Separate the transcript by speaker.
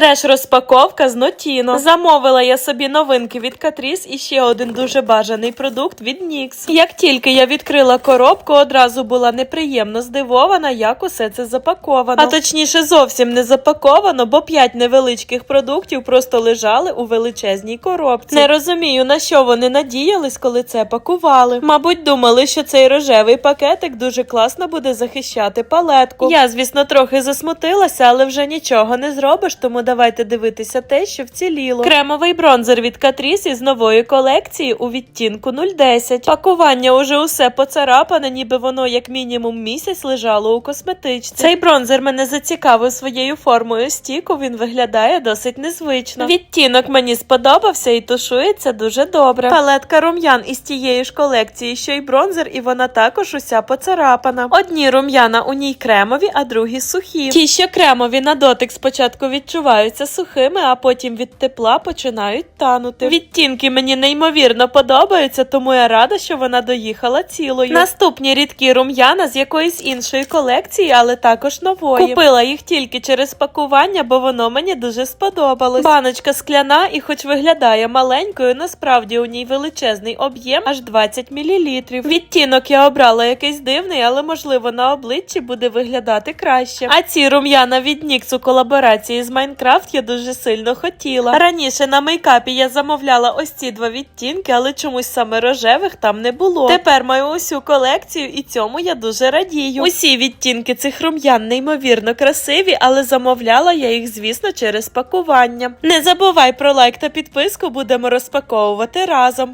Speaker 1: Треш розпаковка з Нотіно. Замовила я собі новинки від Catrice і ще один дуже бажаний продукт від NYX. Як тільки я відкрила коробку, одразу була неприємно здивована, як усе це запаковано. А точніше, зовсім не запаковано, бо п'ять невеличких продуктів просто лежали у величезній коробці. Не розумію, на що вони надіялись, коли це пакували. Мабуть, думали, що цей рожевий пакетик дуже класно буде захищати палетку. Я, звісно, трохи засмутилася, але вже нічого не зробиш, тому давайте дивитися те, що вціліло. Кремовий бронзер від Catrice із нової колекції у відтінку 010. Пакування уже усе поцарапане, ніби воно як мінімум місяць лежало у косметичці. Цей бронзер мене зацікавив своєю формою стіку. Він виглядає досить незвично. Відтінок мені сподобався і тушується дуже добре. Палетка рум'ян із тієї ж колекції, що й бронзер, і вона також уся поцарапана. Одні рум'яна у ній кремові, а другі сухі. Ті, що кремові на дотик спочатку відчуваються сухими, а потім від тепла починають танути. Відтінки мені неймовірно подобаються, тому я рада, що вона доїхала цілою. Наступні рідкі рум'яна з якоїсь іншої колекції, але також нової. Купила їх тільки через пакування, бо воно мені дуже сподобалось. Баночка скляна, і хоч виглядає маленькою, насправді у ній величезний об'єм аж 20 мл. Відтінок я обрала якийсь дивний, але можливо на обличчі буде виглядати краще. А ці рум'яна від NYX у колаборації з Майнкрафт я дуже сильно хотіла. Раніше на мейкапі я замовляла ось ці два відтінки, але чомусь саме рожевих там не було. Тепер маю усю колекцію, і цьому я дуже радію. Усі відтінки цих рум'ян неймовірно красиві, але замовляла я їх, звісно, через пакування. Не забувай про лайк та підписку, будемо розпаковувати разом.